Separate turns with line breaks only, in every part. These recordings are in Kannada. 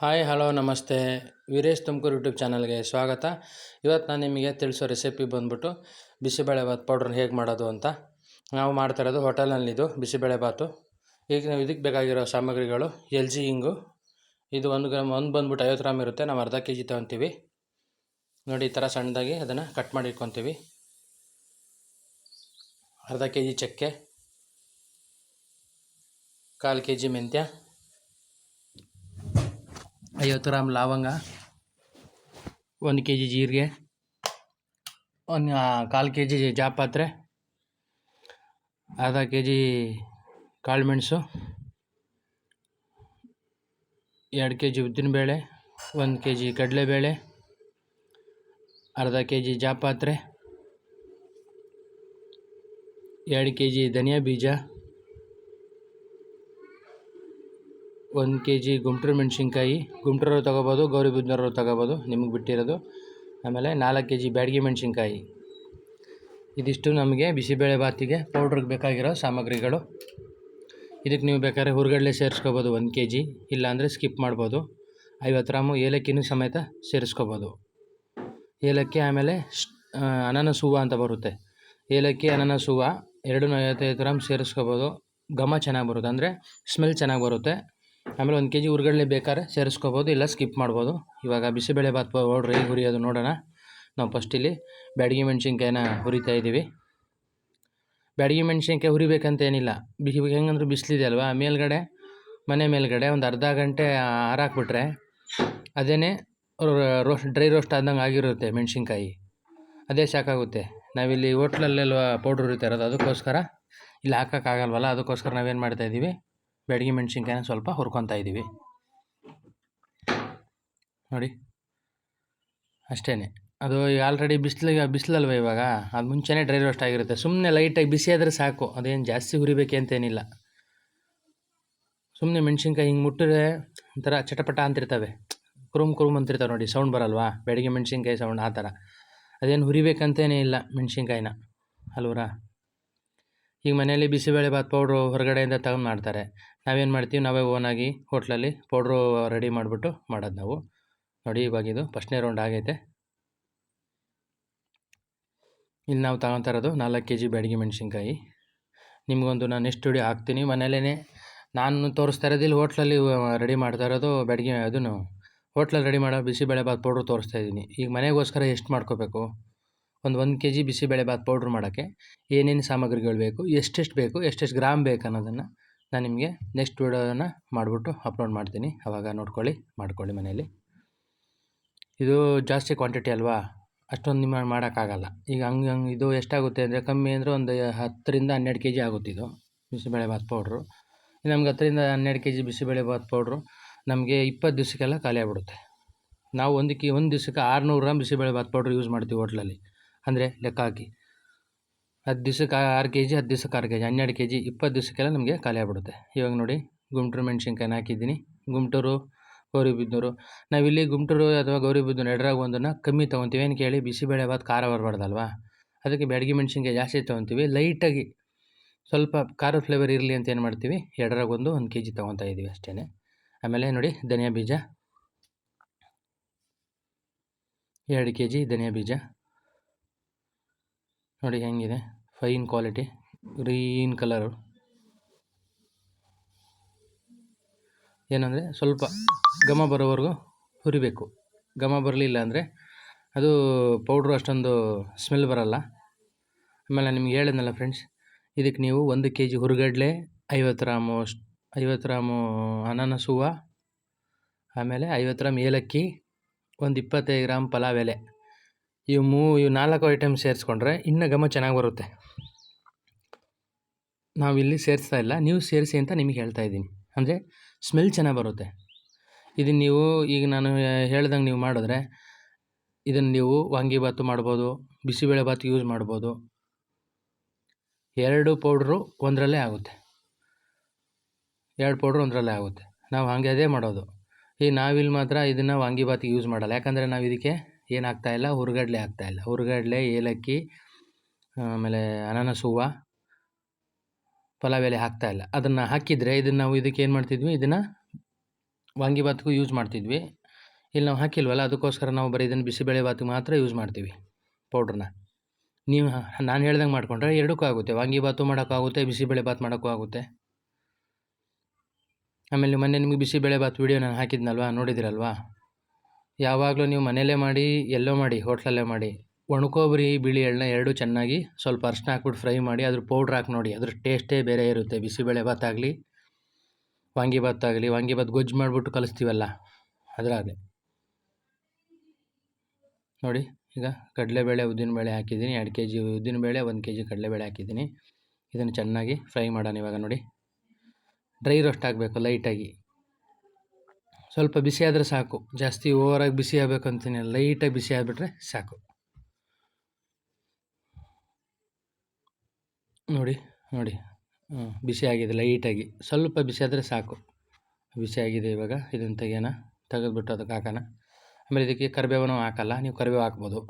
ಹಾಯ್ ಹಲೋ ನಮಸ್ತೆ. ವೀರೇಶ್ ತುಮಕೂರು ಯೂಟ್ಯೂಬ್ ಚಾನಲ್ಗೆ ಸ್ವಾಗತ. ಇವತ್ತು ನಾನು ನಿಮಗೆ ತಿಳಿಸೋ ರೆಸಿಪಿ ಬಂದ್ಬಿಟ್ಟು ಬಿಸಿಬೇಳೆಭಾತ್ ಪೌಡ್ರ್ ಹೇಗೆ ಮಾಡೋದು ಅಂತ. ನಾವು ಮಾಡ್ತಾ ಇರೋದು ಬಿಸಿಬೇಳೆ ಬಿಸಿಬೇಳೆಭಾತು ಈಗ ನಾವು ಇದಕ್ಕೆ ಬೇಕಾಗಿರೋ ಸಾಮಗ್ರಿಗಳು ಎಲ್ ಜಿ ಇಂಗು. ಇದು ಒಂದು ಗ್ರಾಮ್, ಒಂದು ಬಂದ್ಬಿಟ್ಟು ಐವತ್ತು ಗ್ರಾಮ್ ಇರುತ್ತೆ. ನಾವು ಅರ್ಧ ಕೆ ಜಿ ತೊಗೊತೀವಿ. ನೋಡಿ, ಈ ಥರ ಸಣ್ಣದಾಗಿ ಅದನ್ನು ಕಟ್ ಮಾಡಿ ಇಟ್ಕೊತೀವಿ. ಅರ್ಧ ಕೆ ಜಿ ಚಕ್ಕೆ. ಕಾಲು ಕೆ ಜಿ ಮೆಂತ್ಯ. ಐವತ್ತು ಗ್ರಾಮ್ ಲವಂಗ, ಒಂದು ಕೆ ಜಿ ಜೀರಿಗೆ, ಒಂದು ಕಾಲು ಕೆ ಜಿ ಜಾಪಾತ್ರೆ ಅರ್ಧ ಕೆ ಜಿ ಕಾಳುಮೆಣಸು ಎರಡು ಕೆ ಜಿ ಉದ್ದಿನಬೇಳೆ ಒಂದು ಕೆ ಜಿ ಕಡಲೆಬೇಳೆ ಅರ್ಧ ಕೆ ಜಿ ಜಾಪಾತ್ರೆ ಎರಡು ಕೆ ಜಿ ಧನಿಯಾ ಬೀಜ ಒಂದು ಕೆ ಜಿ ಗುಂಟೂರು ಮೆಣಸಿನ್ಕಾಯಿ ಗುಂಟೂರು ತೊಗೋಬೋದು ಗೌರಿಬಿದನೂರು ತೊಗೋಬೋದು, ನಿಮಗೆ ಬಿಟ್ಟಿರೋದು. ಆಮೇಲೆ ನಾಲ್ಕು ಕೆ ಜಿ ಬ್ಯಾಡಗಿ ಮೆಣಸಿನ್ಕಾಯಿ. ಇದಿಷ್ಟು ನಮಗೆ ಬಿಸಿಬೇಳೆ ಬಾತಿಗೆ ಪೌಡ್ರಿಗೆ ಬೇಕಾಗಿರೋ ಸಾಮಗ್ರಿಗಳು. ಇದಕ್ಕೆ ನೀವು ಬೇಕಾದ್ರೆ ಹುರ್ಗಡ್ಲೆ ಸೇರಿಸ್ಕೋಬೋದು ಒಂದು ಕೆ ಜಿ ಇಲ್ಲಾಂದರೆ ಸ್ಕಿಪ್ ಮಾಡ್ಬೋದು. ಐವತ್ತು ಗ್ರಾಮು ಏಲಕ್ಕಿನೂ ಸಮೇತ ಸೇರಿಸ್ಕೋಬೋದು. ಏಲಕ್ಕಿ ಆಮೇಲೆ ಅನಾನಸ್ ಹೂವು ಅಂತ ಬರುತ್ತೆ. ಏಲಕ್ಕಿ, ಅನಾನಸ್ ಹೂವು ಎರಡು ಐವತ್ತೈದು ಗ್ರಾಮ್ ಸೇರಿಸ್ಕೋಬೋದು. ಘಮ ಚೆನ್ನಾಗಿ ಬರುತ್ತೆ, ಅಂದರೆ ಸ್ಮೆಲ್ ಚೆನ್ನಾಗಿ ಬರುತ್ತೆ. ಆಮೇಲೆ ಒಂದು ಕೆ ಜಿ ಉರ್ಗಡಲೆ ಬೇಕಾದ್ರೆ ಸೇರಿಸ್ಕೋಬೋದು, ಇಲ್ಲ ಸ್ಕಿಪ್ ಮಾಡ್ಬೋದು. ಇವಾಗ ಬಿಸಿಬೇಳೆ ಬಾತ್ ಪೌಡ್ರ್ ಹೇಗೆ ಹುರಿಯೋದು ನೋಡೋಣ. ನಾವು ಫಸ್ಟ್ ಇಲ್ಲಿ ಬ್ಯಾಡಗಿ ಮೆಣಸಿನ್ಕಾಯಿನ ಹುರಿತಾ ಇದ್ದೀವಿ ಬ್ಯಾಡಗಿ ಮೆಣಸಿನ್ಕಾಯಿ ಹುರಿಬೇಕಂತ ಏನಿಲ್ಲ. ಬಿಸಿ ಹೆಂಗಂದ್ರೆ ಬಿಸಿಲಿದೆ ಅಲ್ವಾ? ಮೇಲ್ಗಡೆ, ಮನೆ ಮೇಲ್ಗಡೆ ಒಂದು ಅರ್ಧ ಗಂಟೆ ಹಾರಾಕ್ಬಿಟ್ರೆ ಅದೇ ರೋಸ್ಟ್ ಡ್ರೈ ರೋಸ್ಟ್ ಆದಂಗೆ ಆಗಿರುತ್ತೆ ಮೆಣಸಿನ್ಕಾಯಿ. ಅದೇ ಸಾಕಾಗುತ್ತೆ. ನಾವಿಲ್ಲಿ ಹೋಟ್ಲಲ್ಲೆಲ್ವ ಪೌಡ್ರ್ ಹುರಿತಾ ಇರೋದು. ಅದಕ್ಕೋಸ್ಕರ, ಇಲ್ಲಿ ಹಾಕೋಕ್ಕಾಗಲ್ವಲ್ಲ ಅದಕ್ಕೋಸ್ಕರ ನಾವೇನು ಮಾಡ್ತಾಯಿದ್ದೀವಿ ಬ್ಯಾಡಗಿ ಮೆಣಸಿನ್ಕಾಯಿನ ಸ್ವಲ್ಪ ಹುರ್ಕೊತಾ ಇದ್ದೀವಿ ನೋಡಿ. ಅಷ್ಟೇ ಅದು ಆಲ್ರೆಡಿ ಬಿಸಿಲಿಗೆ ಬಿಸಿಲಲ್ವ ಇವಾಗ? ಅದು ಮುಂಚೆನೇ ಡ್ರೈ ರೋಸ್ಟ್ ಆಗಿರುತ್ತೆ. ಸುಮ್ಮನೆ ಲೈಟಾಗಿ ಬಿಸಿ ಆದರೆ ಸಾಕು. ಅದೇನು ಜಾಸ್ತಿ ಹುರಿಬೇಕೆ ಅಂತೇನಿಲ್ಲ ಸುಮ್ಮನೆ ಮೆಣಸಿನ್ಕಾಯಿ ಹಿಂಗೆ ಮುಟ್ಟಿದ್ರೆ ಒಂಥರ ಚಟಪಟ ಅಂತಿರ್ತವೆ. ಕುರುಮ್ ಕುರುಮ್ ಅಂತಿರ್ತವೆ ನೋಡಿ ಸೌಂಡ್ ಬರಲ್ವಾ? ಬೆಳಗ್ಗೆ ಮೆಣಸಿನ್ಕಾಯಿ ಸೌಂಡ್ ಆ ಥರ. ಅದೇನು ಹುರಿಬೇಕಂತೇನೇ ಇಲ್ಲ ಮೆಣಸಿನ್ಕಾಯಿನ. ಅಲ್ವರಾ? ಈಗ ಮನೆಯಲ್ಲಿ ಬಿಸಿಬೇಳೆ ಬಾತ್ ಪೌಡ್ರು ಹೊರಗಡೆಯಿಂದ ತಗೊಂಡು ಮಾಡ್ತಾರೆ. ನಾವೇನು ಮಾಡ್ತೀವಿ? ನಾವೇ ಓನಾಗಿ ಹೋಟ್ಲಲ್ಲಿ ಪೌಡ್ರು ರೆಡಿ ಮಾಡಿಬಿಟ್ಟು ಮಾಡೋದು ನಾವು. ನೋಡಿ ಇವಾಗ ಇದು ಫಸ್ಟ್ನೇ ರೌಂಡ್ ಆಗೈತೆ. ಇಲ್ಲಿ ನಾವು ತಗೊತಾ ಇರೋದು ನಾಲ್ಕು ಕೆ ಜಿ ಬ್ಯಾಡಗಿ ಮೆಣಸಿನ್ಕಾಯಿ. ನಿಮಗೊಂದು ನಾನು ಎಷ್ಟು ವಿಡಿಯೋ ಹಾಕ್ತೀನಿ. ಮನೇಲೇ ನಾನು ತೋರಿಸ್ತಾ ಇರೋದಿಲ್ಲ ಹೋಟ್ಲಲ್ಲಿ ರೆಡಿ ಮಾಡ್ತಾ ಇರೋದು ಬೆಡಗಿ ಅದನ್ನು ಹೋಟ್ಲಲ್ಲಿ ರೆಡಿ ಮಾಡೋ ಬಿಸಿಬೇಳೆಭಾತ್ ಪೌಡ್ರು ತೋರಿಸ್ತಾ ಇದ್ದೀನಿ. ಈಗ ಮನೆಗೋಸ್ಕರ ಎಷ್ಟು ಮಾಡ್ಕೋಬೇಕು? ಒಂದು ಒಂದು ಕೆ ಜಿ ಬಿಸಿಬೇಳೆಬಾತ್ ಪೌಡ್ರ್ ಮಾಡೋಕ್ಕೆ ಏನೇನು ಸಾಮಗ್ರಿಗಳು ಬೇಕು, ಎಷ್ಟೆಷ್ಟು ಬೇಕು, ಎಷ್ಟೆಷ್ಟು ಗ್ರಾಮ್ ಬೇಕು ಅನ್ನೋದನ್ನು ನಾನು ನಿಮಗೆ ನೆಕ್ಸ್ಟ್ ವಿಡಿಯೋನ ಮಾಡಿಬಿಟ್ಟು ಅಪ್ಲೋಡ್ ಮಾಡ್ತೀನಿ. ಅವಾಗ ನೋಡ್ಕೊಳ್ಳಿ, ಮಾಡ್ಕೊಳ್ಳಿ ಮನೆಯಲ್ಲಿ. ಇದು ಜಾಸ್ತಿ ಕ್ವಾಂಟಿಟಿ ಅಲ್ವಾ? ಅಷ್ಟೊಂದು ನಿಮ್ಮ ಮಾಡೋಕ್ಕಾಗಲ್ಲ. ಈಗ ಹಂಗೆ ಹಂಗೆ ಇದು ಎಷ್ಟಾಗುತ್ತೆ ಅಂದರೆ ಕಮ್ಮಿ ಅಂದರೆ ಒಂದು ಹತ್ತರಿಂದ ಹನ್ನೆರಡು ಕೆ ಜಿ ಆಗುತ್ತೆ ಇದು ಬಿಸಿಬೇಳೆಭಾತ್ ಪೌಡ್ರು ನಮ್ಗೆ ಹತ್ತರಿಂದ ಹನ್ನೆರಡು ಕೆ ಜಿ ಬಿಸಿಬೇಳೆಬಾತ್ ಪೌಡ್ರು ನಮಗೆ ಇಪ್ಪತ್ತು ದಿವಸಕ್ಕೆಲ್ಲ ಖಾಲಿ ಆಗ್ಬಿಡುತ್ತೆ. ನಾವು ಒಂದು ಕಿ ಒಂದು ದಿವಸಕ್ಕೆ ಆರುನೂರು ಗ್ರಾಮ್ ಬಿಸಿಬೇಳೆಭಾತ್ ಪೌಡ್ರ್ ಯೂಸ್ ಮಾಡ್ತೀವಿ ಹೋಟ್ಲಲ್ಲಿ ಅಂದರೆ ಲೆಕ್ಕ ಹಾಕಿ. ಹತ್ತು ದಿವ್ಸಕ್ಕೆ ಆರು ಕೆ ಜಿ ಹತ್ತು ದಿವ್ಸಕ್ಕೆ ಆರು ಕೆ ಜಿ ಹನ್ನೆರಡು ಕೆ ಜಿ ಇಪ್ಪತ್ತು ದಿವಸಕ್ಕೆಲ್ಲ ನಮಗೆ ಖಾಲಿ ಆಗ್ಬಿಡುತ್ತೆ. ಇವಾಗ ನೋಡಿ, ಗುಂಟೂರು ಮೆಣಸಿನ್ಕಾಯಿನ ಹಾಕಿದ್ದೀನಿ. ಗುಂಟೂರು ಗೌರಿಬಿದನೂರು ನಾವಿಲ್ಲಿ ಗುಂಟೂರು ಅಥವಾ ಗೌರಿಬಿದನೂರು ಎರಡರಾಗ ಒಂದನ್ನು ಕಮ್ಮಿ ತೊಗೊತೀವಿ. ಏನು ಕೇಳಿ ಬಿಸಿಬೇಳೆ ಬಾತ್ ಖಾರ ಬರಬಾರ್ದಲ್ವಾ? ಅದಕ್ಕೆ ಬ್ಯಾಡಗಿ ಮೆಣಸಿನ್ಕಾಯಿ ಜಾಸ್ತಿ ತೊಗೊತೀವಿ. ಲೈಟಾಗಿ ಸ್ವಲ್ಪ ಖಾರ ಫ್ಲೇವರ್ ಇರಲಿ ಅಂತ ಏನು ಮಾಡ್ತೀವಿ? ಎರಡರಾಗ ಒಂದು ಒಂದು ಕೆ ಜಿ ತೊಗೊತಾ ಇದ್ದೀವಿ ಅಷ್ಟೇ ಆಮೇಲೆ ನೋಡಿ, ಧನಿಯಾ ಬೀಜ. ಎರಡು ಕೆ ಜಿ ಧನಿಯಾ ಬೀಜ. ನೋಡಿ ಹೆಂಗಿದೆ. ಫೈನ್ ಕ್ವಾಲಿಟಿ ಗ್ರೀನ್ ಕಲರು ಏನಂದರೆ ಸ್ವಲ್ಪ ಘಮ ಬರೋವರೆಗೂ ಹುರಿಬೇಕು. ಘಮ ಬರಲಿಲ್ಲ ಅಂದರೆ ಅದು ಪೌಡ್ರು ಅಷ್ಟೊಂದು ಸ್ಮೆಲ್ ಬರಲ್ಲ. ಆಮೇಲೆ ನಿಮ್ಗೆ ಹೇಳಿದ್ನಲ್ಲ ಫ್ರೆಂಡ್ಸ್ ಇದಕ್ಕೆ ನೀವು ಒಂದು ಕೆ ಜಿ ಹುರುಗಡ್ಲೆ ಐವತ್ತು ಗ್ರಾಮು ಐವತ್ತು ಗ್ರಾಮು ಅನಾನಸ್ ಹೂವು ಆಮೇಲೆ ಐವತ್ತು ಗ್ರಾಮ್ ಏಲಕ್ಕಿ, ಒಂದು ಇಪ್ಪತ್ತೈದು ಗ್ರಾಮ್ ಪಲಾವ್ ಎಲೆ. ಇವು ಮೂ, ಇವು ನಾಲ್ಕು ಐಟಮ್ ಸೇರಿಸ್ಕೊಂಡ್ರೆ ಇನ್ನೂ ಗಮ ಚೆನ್ನಾಗಿ ಬರುತ್ತೆ. ನಾವಿಲ್ಲಿ ಸೇರಿಸ್ತಾ ಇಲ್ಲ. ನೀವು ಸೇರಿಸಿ ಅಂತ ನಿಮಗೆ ಹೇಳ್ತಾ ಇದ್ದೀನಿ. ಅಂದರೆ ಸ್ಮೆಲ್ ಚೆನ್ನಾಗಿ ಬರುತ್ತೆ. ಇದನ್ನು ನೀವು ಈಗ ನಾನು ಹೇಳ್ದಂಗೆ ನೀವು ಮಾಡಿದ್ರೆ ಇದನ್ನು ನೀವು ವಾಂಗಿಭಾತು ಮಾಡ್ಬೋದು ಬಿಸಿಬೇಳೆಭಾತ್ ಯೂಸ್ ಮಾಡ್ಬೋದು. ಎರಡು ಪೌಡ್ರು ಒಂದರಲ್ಲೇ ಆಗುತ್ತೆ. ಎರಡು ಪೌಡ್ರು ಒಂದರಲ್ಲೇ ಆಗುತ್ತೆ. ನಾವು ಹಾಗೆ ಅದೇ ಮಾಡೋದು. ಈ ನಾವಿಲ್ಲಿ ಮಾತ್ರ ಇದನ್ನು ವಾಂಗಿಭಾತಿಗೆ ಯೂಸ್ ಮಾಡಲ್ಲ. ಯಾಕಂದರೆ ನಾವು ಇದಕ್ಕೆ ಏನು ಹಾಕ್ತಾಯಿಲ್ಲ ಹುರ್ಗಡ್ಲೆ ಹಾಕ್ತಾಯಿಲ್ಲ ಹುರ್ಗಡ್ಲೆ, ಏಲಕ್ಕಿ, ಆಮೇಲೆ ಅನಾನಸ್, ಹೂವು, ಪಲಾವ್ ಎಲೆ ಹಾಕ್ತಾಯಿಲ್ಲ ಅದನ್ನು ಹಾಕಿದರೆ ಇದನ್ನು ನಾವು ಇದಕ್ಕೆ ಏನು ಮಾಡ್ತಿದ್ವಿ? ಇದನ್ನು ವಾಂಗಿಭಾತ್ಗೂ ಯೂಸ್ ಮಾಡ್ತಿದ್ವಿ. ಇಲ್ಲಿ ನಾವು ಹಾಕಿಲ್ವಲ್ಲ, ಅದಕ್ಕೋಸ್ಕರ ನಾವು ಬರೀ ಇದನ್ನು ಬಿಸಿಬೇಳೆ ಬಾತ್ ಮಾತ್ರ ಯೂಸ್ ಮಾಡ್ತೀವಿ ಪೌಡ್ರನ್ನ ನೀವು ನಾನು ಹೇಳ್ದಂಗೆ ಮಾಡಿಕೊಂಡ್ರೆ ಎರಡಕ್ಕೂ ಆಗುತ್ತೆ. ವಾಂಗಿಭಾತು ಮಾಡೋಕ್ಕಾಗುತ್ತೆ ಬಿಸಿಬೇಳೆ ಭಾತ್ ಮಾಡೋಕ್ಕೂ ಆಗುತ್ತೆ. ಆಮೇಲೆ ಮೊನ್ನೆ ನಿಮಗೆ ಬಿಸಿಬೇಳೆ ಭಾತ್ ವೀಡಿಯೋ ನಾನು ಹಾಕಿದ್ನಲ್ವಾ? ನೋಡಿದಿರಲ್ವಾ? ಯಾವಾಗಲೂ ನೀವು ಮನೆಯಲ್ಲೇ ಮಾಡಿ, ಎಲ್ಲೋ ಮಾಡಿ, ಹೋಟ್ಲಲ್ಲೇ ಮಾಡಿ ಒಣಕೊಬ್ಬರಿ ಬಿಳಿ ಎಳ್ಳನ್ನ ಎರಡೂ ಚೆನ್ನಾಗಿ ಸ್ವಲ್ಪ ಅರ್ಶಿನ ಹಾಕ್ಬಿಟ್ಟು ಫ್ರೈ ಮಾಡಿ, ಅದ್ರ ಪೌಡ್ರ್ ಹಾಕಿ ನೋಡಿ, ಅದ್ರ ಟೇಸ್ಟೇ ಬೇರೆ ಇರುತ್ತೆ. ಬಿಸಿಬೇಳೆ ಭಾತ್ ಆಗಲಿ ವಾಂಗಿಭಾತ್ ಆಗಲಿ ವಾಂಗಿಭಾತ್ ಗೊಜ್ಜು ಮಾಡಿಬಿಟ್ಟು ಕಲಿಸ್ತೀವಲ್ಲ ಅದರಾಗಲಿ ನೋಡಿ, ಈಗ ಕಡಲೆಬೇಳೆ ಉದ್ದಿನಬೇಳೆ ಹಾಕಿದ್ದೀನಿ, ಎರಡು ಕೆ ಜಿ ಉದ್ದಿನಬೇಳೆ, ಒಂದು ಕೆ ಜಿ ಕಡಲೆಬೇಳೆ ಹಾಕಿದ್ದೀನಿ. ಇದನ್ನು ಚೆನ್ನಾಗಿ ಫ್ರೈ ಮಾಡೋಣ ಇವಾಗ ನೋಡಿ. ಡ್ರೈ ರೋಸ್ಟ್ ಆಗಬೇಕು, ಲೈಟಾಗಿ. ಸ್ವಲ್ಪ ಬಿಸಿ ಆದರೆ ಸಾಕು. ಜಾಸ್ತಿ ಓವರಾಗಿ ಬಿಸಿ ಆಗಬೇಕು ಅಂತೀನಿ ಲೈಟಾಗಿ ಬಿಸಿ ಆಗಿಬಿಟ್ರೆ ಸಾಕು. ನೋಡಿ ನೋಡಿ. ಹ್ಞೂ ಬಿಸಿ ಆಗಿದೆ, ಲೈಟಾಗಿ. ಸ್ವಲ್ಪ ಬಿಸಿ ಆದರೆ ಸಾಕು. ಬಿಸಿ ಆಗಿದೆ ಇವಾಗ, ಇದನ್ನು ತೆಗೆಯೋಣ. ತೆಗೆದುಬಿಟ್ಟು ಅದಕ್ಕೆ ಹಾಕೋಣ. ಆಮೇಲೆ ಇದಕ್ಕೆ ಕರಿಬೇವನ್ನು ಹಾಕಲ್ಲ, ನೀವು ಕರಿಬೇವು ಹಾಕ್ಬೋದು.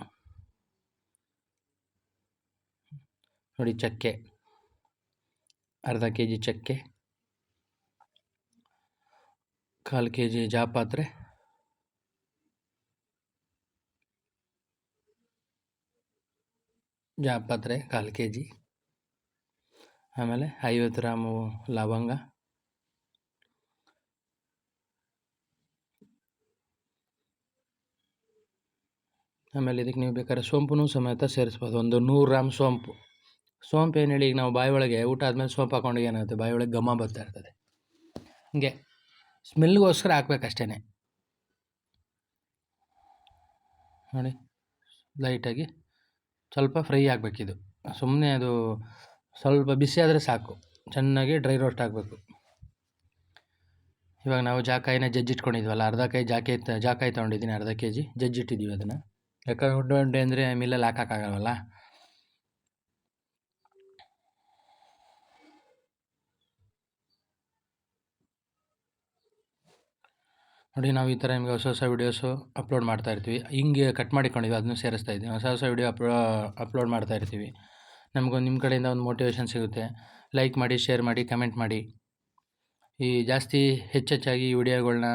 ನೋಡಿ, ಚಕ್ಕೆ. ಅರ್ಧ ಕೆ ಜಿ ಚಕ್ಕೆ. ಕಾಲು ಕೆ ಜಿ ಜಾಪಾತ್ರೆ ಜಾಪಾತ್ರೆ ಕಾಲು ಕೆ ಜಿ. ಆಮೇಲೆ ಐವತ್ತು ಗ್ರಾಮು ಲವಂಗ. ಆಮೇಲೆ ಇದಕ್ಕೆ ನೀವು ಬೇಕಾದ್ರೆ ಸೋಂಪುನೂ ಸಮೇತ ಸೇರಿಸ್ಬೋದು. ಒಂದು ನೂರು ಗ್ರಾಮ್ ಸೋಂಪು. ಸೋಂಪು ಏನು ಹೇಳಿ ಈಗ ನಾವು ಬಾಯಿ ಒಳಗೆ ಊಟ ಆದಮೇಲೆ ಸೋಂಪು ಹಾಕೊಂಡು ಏನಾಗುತ್ತೆ? ಬಾಯಿ ಒಳಗೆ ಘಮ ಬರ್ತಾ ಇರ್ತದೆ. ಹೀಗೆ. ಸ್ಮೆಲ್ಗೋಸ್ಕರ ಹಾಕ್ಬೇಕಷ್ಟೇ ನೋಡಿ, ಲೈಟಾಗಿ ಸ್ವಲ್ಪ ಫ್ರೈ ಆಗಬೇಕಿದು. ಸುಮ್ಮನೆ ಅದು ಸ್ವಲ್ಪ ಬಿಸಿ ಆದರೆ ಸಾಕು. ಚೆನ್ನಾಗಿ ಡ್ರೈ ರೋಸ್ಟ್ ಆಗಬೇಕು. ಇವಾಗ ನಾವು ಜಾಕಾಯಿನ ಜಜ್ಜಿಟ್ಕೊಂಡಿದ್ವಲ್ಲ ಅರ್ಧ ಕೈ ಜಾಕೆ, ಜಾಕಾಯಿ ತೊಗೊಂಡಿದ್ದೀನಿ, ಅರ್ಧ ಕೆ ಜಿ ಜಜ್ಜಿಟ್ಟಿದ್ದೀವಿ ಅದನ್ನು. ಯಾಕಂದ್ರೆ ಉಂಡೆ ಉಂಡೆ ಅಂದರೆ ಮಿಲ್ಲಲ್ಲಿ ಹಾಕೋಕ್ಕಾಗಲ್ವಲ್ಲ? ನೋಡಿ, ನಾವು ಈ ಥರ ನಿಮಗೆ ಹೊಸ ಹೊಸ ವೀಡಿಯೋಸು ಅಪ್ಲೋಡ್ ಮಾಡ್ತಾ ಇರ್ತೀವಿ. ಹಿಂಗೆ ಕಟ್ ಮಾಡಿಕೊಂಡಿದ್ವಿ ಅದನ್ನು ಸೇರಿಸ್ತಾ ಇದ್ದೀವಿ. ಹೊಸ ಹೊಸ ವೀಡಿಯೋ ಅಪ್ಲೋ, ಅಪ್ಲೋಡ್ ಮಾಡ್ತಾ ಇರ್ತೀವಿ. ನಮಗೊಂದು, ನಿಮ್ಮ ಕಡೆಯಿಂದ ಒಂದು ಮೋಟಿವೇಶನ್ ಸಿಗುತ್ತೆ. ಲೈಕ್ ಮಾಡಿ, ಶೇರ್ ಮಾಡಿ, ಕಮೆಂಟ್ ಮಾಡಿ. ಈ ಜಾಸ್ತಿ ಹೆಚ್ಚೆಚ್ಚಾಗಿ ಈ ವಿಡಿಯೋಗಳನ್ನ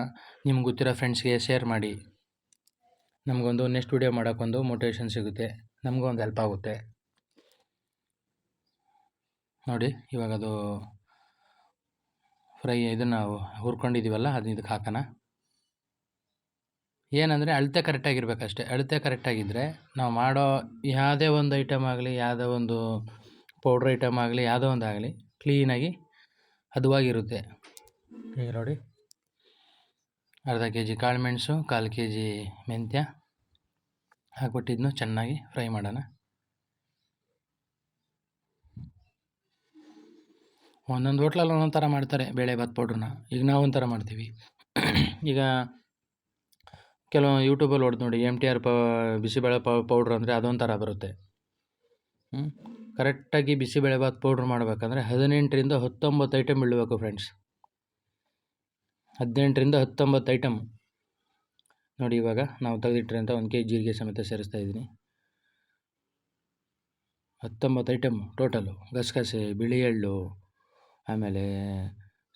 ನಿಮ್ಗೆ ಗೊತ್ತಿರೋ ಫ್ರೆಂಡ್ಸ್ಗೆ ಶೇರ್ ಮಾಡಿ. ನಮಗೊಂದು ನೆಕ್ಸ್ಟ್ ವಿಡಿಯೋ ಮಾಡೋಕ್ಕೊಂದು ಮೋಟಿವೇಶನ್ ಸಿಗುತ್ತೆ. ನಮಗೂ ಒಂದು ಹೆಲ್ಪ್ ಆಗುತ್ತೆ. ನೋಡಿ ಇವಾಗ ಅದು ಫ್ರೈ ಇದನ್ನು ಹುರ್ಕೊಂಡಿದ್ದೀವಲ್ಲ, ಅದನ್ನ ಇದಕ್ಕೆ ಹಾಕೋಣ. ಏನಂದರೆ ಅಳತೆ ಕರೆಕ್ಟಾಗಿರ್ಬೇಕಷ್ಟೇ ಅಳತೆ ಕರೆಕ್ಟಾಗಿದ್ದರೆ ನಾವು ಮಾಡೋ ಯಾವುದೇ ಒಂದು ಐಟಮ್ ಆಗಲಿ ಯಾವುದೇ ಒಂದು ಪೌಡ್ರ್ ಐಟಮ್ ಆಗಲಿ ಯಾವುದೋ ಒಂದು ಆಗಲಿ ಕ್ಲೀನಾಗಿ ಹದವಾಗಿರುತ್ತೆ. ಈಗ ನೋಡಿ. ಅರ್ಧ ಕೆ ಜಿ ಕಾಳುಮೆಣಸು ಕಾಲು ಕೆ ಜಿ ಮೆಂತ್ಯ ಹಾಕ್ಬಿಟ್ಟಿದ್ನು ಚೆನ್ನಾಗಿ ಫ್ರೈ ಮಾಡೋಣ. ಒಂದೊಂದು ಹೋಟ್ಲಲ್ಲಿ ಒಂದೊಂದು ಥರ ಮಾಡ್ತಾರೆ ಬೇಳೆ ಭಾತ್ ಪೌಡ್ರನ್ನ ಈಗ ನಾವು ಒಂಥರ ಮಾಡ್ತೀವಿ. ಈಗ ಕೆಲವು ಯೂಟ್ಯೂಬಲ್ಲಿ ಹೊಡೆದು ನೋಡಿ ಎಂ ಟಿ ಆರ್ ಪಾ, ಬಿಸಿಬೇಳೆ ಪೌಡ್ರ್ ಅಂದರೆ ಅದೊಂಥರ ಬರುತ್ತೆ. ಕರೆಕ್ಟಾಗಿ ಬಿಸಿಬೇಳೆಭಾತ್ ಪೌಡ್ರ್ ಮಾಡಬೇಕಂದ್ರೆ ಹದಿನೆಂಟರಿಂದ ಹತ್ತೊಂಬತ್ತು ಐಟಮ್ ಇಳಬೇಕು ಫ್ರೆಂಡ್ಸ್ ಹದಿನೆಂಟರಿಂದ ಹತ್ತೊಂಬತ್ತು ಐಟಮ್ ನೋಡಿ ಇವಾಗ ನಾವು ತೆಗೆದಿಟ್ಟಿರೋಂಥ ಒಂದು ಕೆ ಜಿ ಜೀರಿಗೆ ಸಮೇತ ಸೇರಿಸ್ತಾ ಇದ್ದೀನಿ. ಹತ್ತೊಂಬತ್ತು ಐಟಮ್ ಟೋಟಲು ಗಸಗಸೆ, ಬಿಳಿ ಎಳ್ಳು, ಆಮೇಲೆ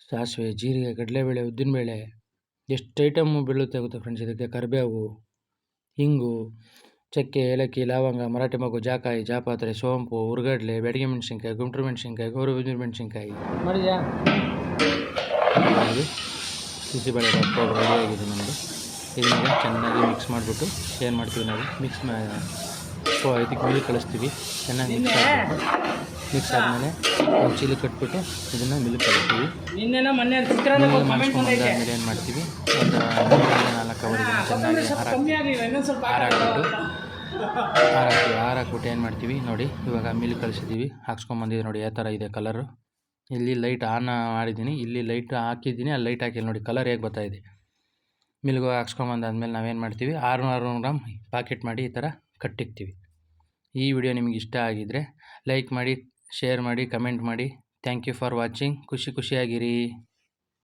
ಸಾಸಿವೆ, ಜೀರಿಗೆ, ಕಡಲೆಬೇಳೆ, ಉದ್ದಿನಬೇಳೆ. ಎಷ್ಟು ಐಟಮ್ ಬೀಳುತ್ತೆ ಗೊತ್ತಾ ಫ್ರೆಂಡ್ಸ್ ಇದಕ್ಕೆ? ಕರಿಬೇವು ಹಿಂಗು ಚಕ್ಕೆ ಏಲಕ್ಕಿ ಲವಂಗ ಮರಾಠಿ ಮಗು ಜಾಕಾಯಿ ಜಾಪಾತ್ರೆ ಸೋಂಪು ಉರ್ಗಡ್ಲೆ ಬೆಡಗೆ ಮೆಣಸಿನ್ಕಾಯಿ ಗುಂಟ್ರು ಮೆಣಸಿನ್ಕಾಯಿ ಗೋರು ಬಿದಿರು ಮೆಣಸಿನ್ಕಾಯಿ. ಮಾಡಿದ್ಯಾ ಬಿಸಿಬೇಳೆ ಇದೆ ನಮ್ಮದು ಇದನ್ನ ಚೆನ್ನಾಗಿ ಮಿಕ್ಸ್ ಮಾಡಿಬಿಟ್ಟು ಏನು ಮಾಡ್ತೀವಿ ನಾವು? ಮಿಕ್ಸ್ ಸೊ ಇದಕ್ಕೆ ನೀರು ಕಳಿಸ್ತೀವಿ. ಚೆನ್ನಾಗಿ ಮಿಕ್ಸ್ ಆಗಬೇಕು ಮಿಕ್ಸ್ ಆದಮೇಲೆ ಒಂದು ಚೀಲಿ ಕಟ್ಬಿಟ್ಟು ಇದನ್ನು ಮಿಲ್ಕ್ ಕಳಿಸ್ತೀವಿ. ಆದಮೇಲೆ ಏನು ಮಾಡ್ತೀವಿ? ಒಂದು ನಾಲ್ಕು ಅವರಿಗೆ ಚೆನ್ನಾಗಿ ಹಾರಾಕ್ಬಿಟ್ಟು ಹಾರಾಕ್ತೀವಿ ಹಾರಾಕ್ಬಿಟ್ಟು ಏನು ಮಾಡ್ತೀವಿ ನೋಡಿ ಇವಾಗ ಮಿಲ್ಕ್ ಕಳಿಸಿದ್ದೀವಿ ಹಾಕ್ಸ್ಕೊಂಬಂದಿದೆ ನೋಡಿ ಯಾವ ಥರ ಇದೆ ಕಲರು ಇಲ್ಲಿ ಲೈಟ್ ಆನ್ ಮಾಡಿದ್ದೀನಿ. ಇಲ್ಲಿ ಲೈಟ್ ಹಾಕಿದ್ದೀನಿ ಅಲ್ಲಿ ಲೈಟ್ ಹಾಕಿಲ್ಲ ನೋಡಿ ಕಲರ್ ಹೇಗೆ ಬರ್ತಾಯಿದೆ ಮಿಲ್ಗೆ ಹಾಕ್ಸ್ಕೊಂಬಂದಾದ್ಮೇಲೆ ನಾವೇನು ಮಾಡ್ತೀವಿ? ಆರುನೂರು ಗ್ರಾಮ್ ಪಾಕೆಟ್ ಮಾಡಿ ಈ ಥರ ಕಟ್ಟಿಕ್ತೀವಿ ಈ ವಿಡಿಯೋ ನಿಮಗೆ ಇಷ್ಟ ಆಗಿದ್ದರೆ ಲೈಕ್ ಮಾಡಿ, ಶೇರ್ ಮಾಡಿ, ಕಮೆಂಟ್ ಮಾಡಿ. Thank you for watching. ಖುಷಿ ಖುಷಿಯಾಗಿರಿ.